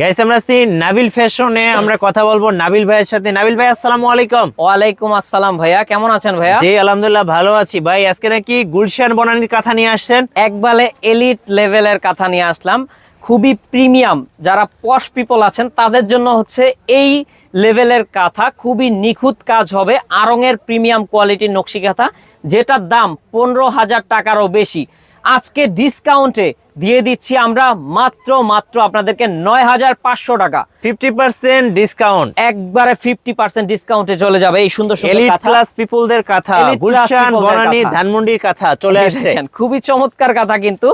Guys আমরা আছি নাবিল ফ্যাশনে আমরা কথা বলব নাবিল ভাইয়ের সাথে। নাবিল ভাই আসসালামু আলাইকুম। ওয়ালাইকুম আসসালাম ভাইয়া কেমন আছেন ভাইয়া? জি আলহামদুলিল্লাহ ভালো আছি। ভাই আজকে নাকি গুলশান বনানীর কথা নিয়ে আসছেন। একবারে এলিট লেভেলের কথা নিয়ে আসলাম। খুবই প্রিমিয়াম যারা পশ পিপল আছেন তাদের জন্য হচ্ছে এই লেভেলের কাঁথা খুবই নিখুঁত কাজ হবে। আরঙের প্রিমিয়াম কোয়ালিটির নকশি কাঁথা যেটার দাম পনেরো হাজার টাকারও বেশি। আজকে ডিসকাউন্টে দিয়ে দিচ্ছি আমরা মাত্র মাত্র আপনাদেরকে নয় হাজার পাঁচশো টাকা। ফিফটি পার্সেন্ট ডিসকাউন্ট একবারে ফিফটি পার্সেন্ট ডিসকাউন্টে চলে যাবে এই সুন্দর সুন্দর ক্লাস পিপলদের কথা। গুলশান বনানী ধানমন্ডির কথা চলে আসছে। খুবই চমৎকার কথা কিন্তু।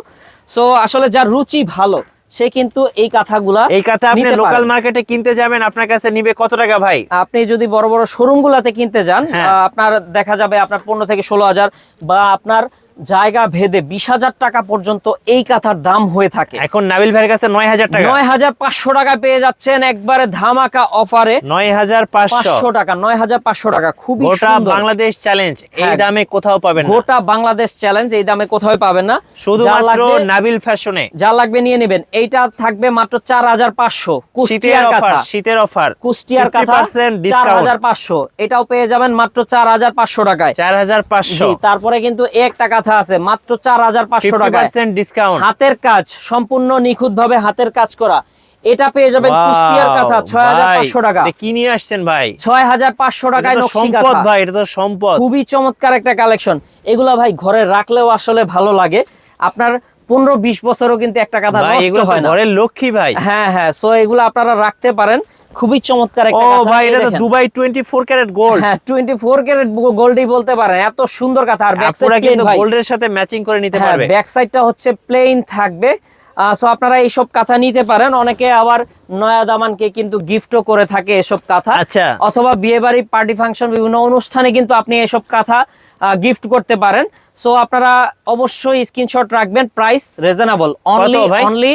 সো আসলে যার রুচি ভালো সে কিন্তু এই কথাগুলা এই কথা আপনি লোকাল মার্কেটে কিনতে যাবেন আপনার কাছে নিবে কত টাকা ভাই? আপনি যদি বড় বড় শোরুম গুলাতে কিনতে যান হ্যাঁ। আপনার দেখা যাবে আপনার পনেরো থেকে ষোলো হাজার বা আপনার জায়গা ভেদে বিশ হাজার টাকা পর্যন্ত এই কাঁথার দাম হয়ে থাকে। এখন নাবিল ভাইয়ের কাছে নয় হাজার টাকা। নয় হাজার পাঁচশো টাকা পেয়ে যাচ্ছেন একবারে ধামাকা অফারে। নয় হাজার পাঁচশো। টাকা নয় হাজার পাঁচশো টাকা খুবই গোটা বাংলাদেশ চ্যালেঞ্জ এই হ্যাঁ। দামে কোথাও পাবেন না। গোটা বাংলাদেশ চ্যালেঞ্জ এই দামে কোথাও পাবেন না। শুধুমাত্র লাগবে- নাবিল ফ্যাশনে যা লাগবে নিয়ে নেবেন। এইটা থাকবে মাত্র চার হাজার পাঁচশো। কুষ্টিয়ার কাঁথা। শীতের অফার কুষ্টিয়ার কাঁথা চার হাজার পাঁচশো। এটাও পেয়ে যাবেন মাত্র চার হাজার পাঁচশো টাকায়। চার হাজার পাঁচশো। তারপরে কিন্তু একটা কাঁথা আছে মাত্র চার হাজার পাঁচশো টাকায়। ডিসকাউন্ট হাতের কাজ সম্পূর্ণ নিখুঁত ভাবে হাতের কাজ করা। এটা পেয়ে যাবেন কুষ্টিয়ার কাঁথা ছয় হাজার পাঁচশো টাকা। কি নিয়ে আসছেন ভাই? ছয় হাজার পাঁচশো টাকায় সম্পদ ভাই এটা তো সম্পদ। খুবই চমৎকার একটা কালেকশন এগুলা ভাই ঘরে রাখলেও আসলে ভালো লাগে। আপনার পনেরো বিশ বছরও কিন্তু একটা কাঁথা নষ্ট হয় না। ঘরের লক্ষ্মী ভাই। হ্যাঁ হ্যাঁ সো এগুলো আপনারা রাখতে পারেন। খুবই চমৎকার ও একটা কাঁথা। ভাই এটা তো দুবাই 24 ক্যারেট গোল্ড হ্যাঁ 24 ক্যারেট গোল্ডই বলতে পারেন এত সুন্দর কাঁথা আর ব্যাক সাইড কিন্তু গোল্ডের সাথে ম্যাচিং করে নিতে হ্যাঁ পারবে। ব্যাক সাইডটা হচ্ছে প্লেন থাকবে। সো আপনারা এইসব কাঁথা নিতে পারেন। অনেকে আবার নয়া দামানকে কিন্তু গিফটও করে থাকে এসব কাঁথা আচ্ছা। অথবা বিয়ে বাড়ি পার্টি ফাংশন বিভিন্ন অনুষ্ঠানে কিন্তু আপনি এসব কাঁথা গিফট করতে পারেন। সো আপনারা অবশ্যই স্ক্রিনশট রাখবেন। প্রাইস রিজনেবল অনলি অনলি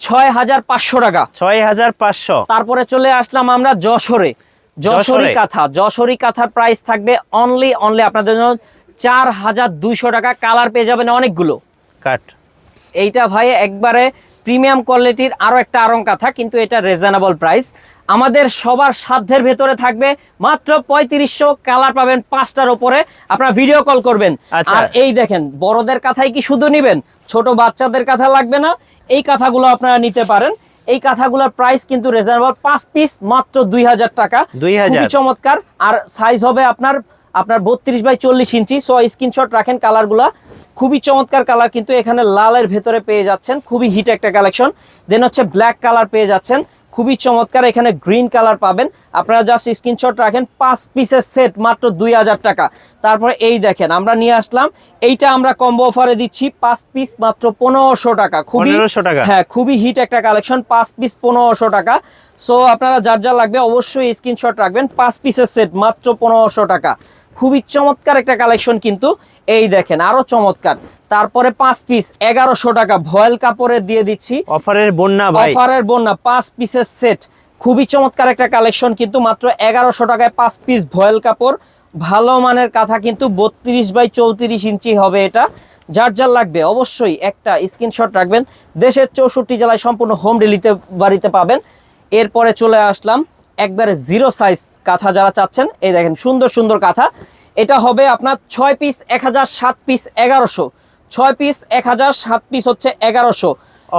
ছয় হাজার পাঁচশো টাকা। 6500 তারপরে চলে আসলাম আমরা যশোরে। যশোরি কাঁথা। যশোরি কাঁথার প্রাইস থাকবে অনলি অনলি আপনাদের জন্য চার হাজার দুইশো টাকা। কালার পেয়ে যাবেন অনেকগুলো। কাট। এইটা ভাই একবারে প্রিমিয়াম কোয়ালিটির আরও একটা আরং কাঁথা কিন্তু এটা রিজনেবল প্রাইস আমাদের সবার সাধ্যের ভেতরে থাকবে মাত্র পঁয়ত্রিশশো। কালার পাবেন পাঁচটার উপরে। আপনারা ভিডিও কল করবেন। আচ্ছা। আর এই দেখেন বড়দের কাথাই কি শুধু নিবেন? ছোট বাচ্চাদের কাঁথা লাগবে না। এই কাঁথাগুলো আপনারা নিতে পারেন। এই কাঁথাগুলোর প্রাইস কিন্তু রিজনেবল পাঁচ পিস মাত্র দুই হাজার টাকা। 2000 খুবই চমৎকার। আর সাইজ হবে আপনার আপনার বত্রিশ বাই চল্লিশ ইঞ্চি। সো স্ক্রিনশট রাখেন কালারগুলা খুবই চমৎকার কালার কিন্তু এখানে লালের ভেতরে পেয়ে যাচ্ছেন। খুবই হিট একটা কালেকশন দেন হচ্ছে ব্ল্যাক কালার পেয়ে যাচ্ছেন। খুবই চমৎকার এখানে গ্রিন কালার পাবেন। আপনারা জাস্ট স্ক্রিনশট রাখেন পাঁচ পিসের সেট মাত্র দুই হাজার টাকা। তারপরে এই দেখেন আমরা নিয়ে আসলাম। এইটা আমরা কম্বো অফারে দিচ্ছি পাঁচ পিস মাত্র পনেরোশো টাকা। খুবই 1500 টাকা। হ্যাঁ খুবই হিট একটা কালেকশন পাঁচ পিস পনেরোশো টাকা। সো আপনারা যার যা লাগবে অবশ্যই স্ক্রিনশট রাখবেন পাঁচ পিসের সেট মাত্র পনেরোশো টাকা। খুবই চমৎকার একটা কালেকশন কিন্তু এই দেখেন আরও চমৎকার। তারপরে পাঁচ পিস এগারোশো টাকা ভয়েল কাপড়ে দিয়ে দিচ্ছি। অফারের বন্যা অফারের বন্যা পাঁচ পিসের সেট খুবই চমৎকার একটা কালেকশন কিন্তু মাত্র এগারোশো টাকায় পাঁচ পিস ভয়েল কাপড়। ভালো মানের কাঁথা কিন্তু বত্রিশ বাই চৌত্রিশ ইঞ্চি হবে এটা। যার যার লাগবে অবশ্যই একটা স্ক্রিনশট রাখবেন। দেশের চৌষট্টি জেলায় সম্পূর্ণ হোম ডেলিতে বাড়িতে পাবেন। এরপরে চলে আসলাম একবারে জিরো সাইজ কাঁথা যারা চাচ্ছেন এই দেখেন সুন্দর সুন্দর কাঁথা। এটা হবে আপনার ছয় পিস এক হাজার সাত পিস এগারোশো। ছয় পিস এক হাজার সাত পিস হচ্ছে এগারোশো।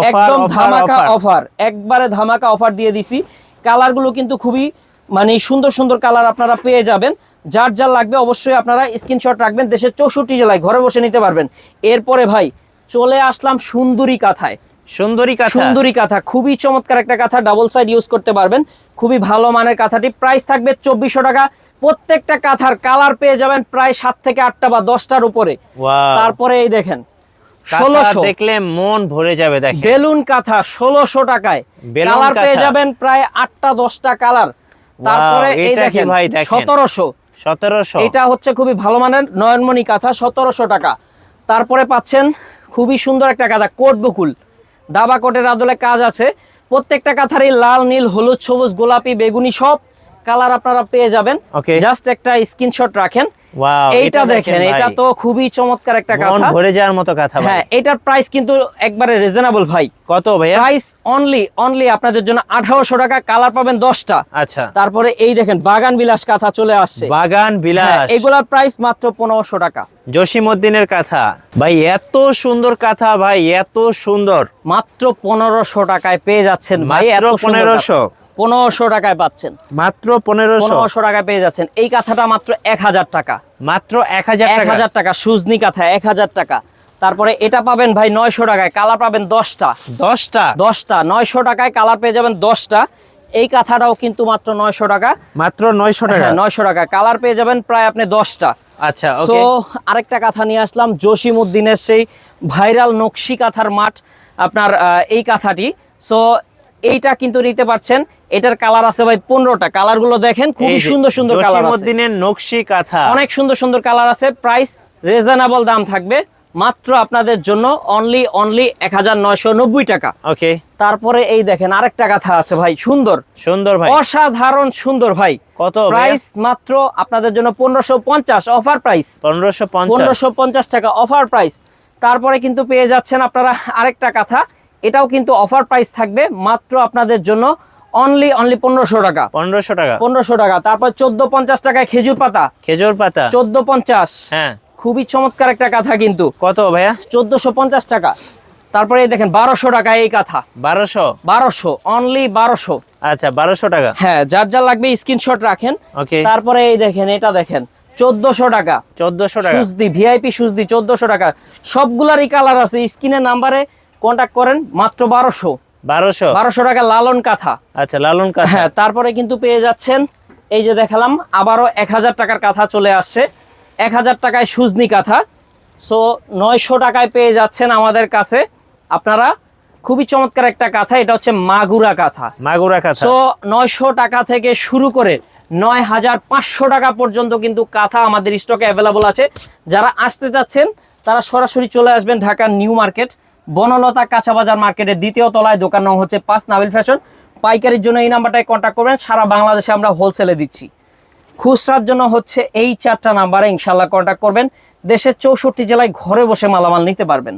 একদম ধামাকা অফার একবারে ধামাকা অফার দিয়ে দিছি। কালারগুলো কিন্তু খুবই মানে সুন্দর সুন্দর কালার আপনারা পেয়ে যাবেন। যার যার লাগবে অবশ্যই আপনারা স্ক্রিনশট রাখবেন। দেশের চৌষট্টি জেলায় ঘরে বসে নিতে পারবেন। এরপরে ভাই চলে আসলাম সুন্দরী কাঁথায়। সুন্দরী কাঁথা। সুন্দরী কাঁথা খুবই চমৎকার একটা কাঁথা ডাবল সাইড ইউজ করতে পারবেন। খুবই ভালো মানের কাঁথাটি। প্রাইস থাকবে চব্বিশশো টাকা। প্রত্যেকটা কাঁথার কালার পেয়ে যাবেন প্রায় সাত থেকে আটটা বা দশটার উপরে। তারপরে এই দেখেন ষোলোশো। দেখলে মন ভরে যাবে দেখেন। বেলুন কাঁথা ষোলোশো টাকায়। কালার পেয়ে যাবেন প্রায় আটটা দশটা কালার তারপরে এই দেখেন দেখেন। সতেরোশো। এটা হচ্ছে খুবই ভালো মানের নয়নমণি কাঁথা সতেরোশো টাকা। তারপরে পাচ্ছেন খুবই সুন্দর একটা কাঁথা কোট বকুল। দাবা কোটের আদলে কাজ আছে। প্রত্যেকটা কাঁথারই লাল নীল হলুদ সবুজ গোলাপি বেগুনি সব কালার আপনারা পেয়ে যাবেন. জাস্ট একটা স্ক্রিনশট রাখেন। এইটা দেখেন এটা তো খুবই চমৎকার একটা কাঁথা। ভরে যাওয়ার মতো কথা হ্যাঁ এটার প্রাইস কিন্তু একবারে রিজনেবল ভাই। কত ভাইয়া? প্রাইস অনলি অনলি আপনাদের জন্য আঠারোশো টাকা কালার পাবেন দশটা। আচ্ছা। তারপরে এই দেখেন বাগান বিলাস কাঁথা চলে আসছে। বাগান হ্যাঁ, বিলাস। এগুলার প্রাইস মাত্র পনেরোশো টাকা। জসিমউদ্দিনের কাঁথা। ভাই এত সুন্দর কাঁথা ভাই এত সুন্দর। মাত্র পনেরোশো টাকায় পেয়ে যাচ্ছেন ভাই এত পনেরোশো। 1500 পনেরোশো টাকায় পাচ্ছেন। মাত্র পনেরোশো। টাকায় পেয়ে যাচ্ছেন। এই কাঁথাটা মাত্র এক হাজার টাকা। মাত্র এক হাজার এক হাজার টাকা সুজনি কাঁথা এক হাজার টাকা। তারপরে এটা পাবেন ভাই নয়শো টাকায় কালার পাবেন দশটা। দশটা? দশটা নয়শো টাকায় কালার পেয়ে যাবেন দশটা। এই কাঁথাটাও কিন্তু মাত্র নয়শো টাকা। মাত্র নয়শো টাকা। হ্যাঁ নয়শো টাকা। কালার পেয়ে যাবেন প্রায় আপনি দশটা। আচ্ছা তো আরেকটা কাঁথা নিয়ে আসলাম জসিম উদ্দিনের সেই ভাইরাল নকশি কাঁথার মাঠ। আপনার এই কাঁথাটি। সো এইটা কিন্তু নিতে পারছেন। এটার কালার আছে ভাই পনেরোটা। কালারগুলো দেখেন খুবই সুন্দর সুন্দর কালার নকশি কাঁথা। অনেক সুন্দর সুন্দর কালার আছে। প্রাইস রিজনেবল দাম থাকবে। মাত্র আপনাদের জন্য অনলি অনলি এক হাজার নয়শো নব্বই টাকা। ওকে। তারপরে এই দেখেন আরেকটা কথা আছে ভাই সুন্দর। সুন্দর ভাই। অসাধারণ সুন্দর ভাই। কত প্রাইস মাত্র আপনাদের জন্য পনেরোশো পঞ্চাশ অফার প্রাইস পনেরোশো পনেরোশো পঞ্চাশ টাকা অফার প্রাইস তারপরে কিন্তু পেয়ে যাচ্ছেন আপনারা আরেকটা কাঁথা। এটাও কিন্তু অফার প্রাইস থাকবে মাত্র আপনাদের জন্য অনলি অনলি পনেরোশো টাকা। পনেরোশো টাকা। পনেরোশো টাকা। তারপর চোদ্দ পঞ্চাশ টাকায় খেজুর পাতা। খেজুর পাতা। চোদ্দ পঞ্চাশ। হ্যাঁ। খুবই চমৎকার একটা কাঁথা কিন্তু। কত ভাইয়া? চোদ্দশো পঞ্চাশ টাকা। তারপরে দেখেন বারোশো টাকা এই কাঁথা। বারোশো? বারোশো অনলি বারোশো। আচ্ছা বারোশো টাকা। হ্যাঁ যার যার লাগবে স্ক্রিনশট রাখেন। ওকে তারপরে এই দেখেন এটা দেখেন চোদ্দশো টাকা। চোদ্দশো টাকা। সুজদি ভিআইপি সুজদি চোদ্দশো টাকা। সবগুলারই কালার আছে স্ক্রিনের নাম্বারে কন্ট্যাক্ট করেন মাত্র বারোশো। বারোশো? বারোশো টাকা লালন কাঁথা। আচ্ছা লালন কাঁথা। হ্যাঁ তারপরে কিন্তু পেয়ে যাচ্ছেন এই যে দেখালাম আবারও এক হাজার টাকার কাঁথা চলে আসছে। এক হাজার টাকায় সুজনি কাঁথা। সো নয়শো টাকায় পেয়ে যাচ্ছেন আমাদের কাছে। আপনারা খুবই চমৎকার একটা কাঁথা এটা হচ্ছে মাগুরা কাঁথা। মাগুরা কাঁথা। সো নয়শো টাকা থেকে শুরু করে নয় হাজার পাঁচশো টাকা পর্যন্ত কিন্তু কাঁথা আমাদের স্টকে অ্যাভেলেবল আছে। যারা আসতে চাচ্ছেন তারা সরাসরি চলে আসবেন ঢাকার নিউ মার্কেট। বনলতা কাঁচা বাজার মার্কেটের দ্বিতীয় তলায় দোকান নাম হচ্ছে পাঁচ নাবিল ফ্যাশন। পাইকারির জন্য এই নাম্বারটায় কন্ট্যাক্ট করবেন। সারা বাংলাদেশে আমরা হোলসেলে দিচ্ছি। খুচরার জন্য হচ্ছে এই চারটা নাম্বারে ইনশাল্লাহ কন্ট্যাক্ট করবেন। দেশের চৌষট্টি জেলায় ঘরে বসে মালামাল নিতে পারবেন।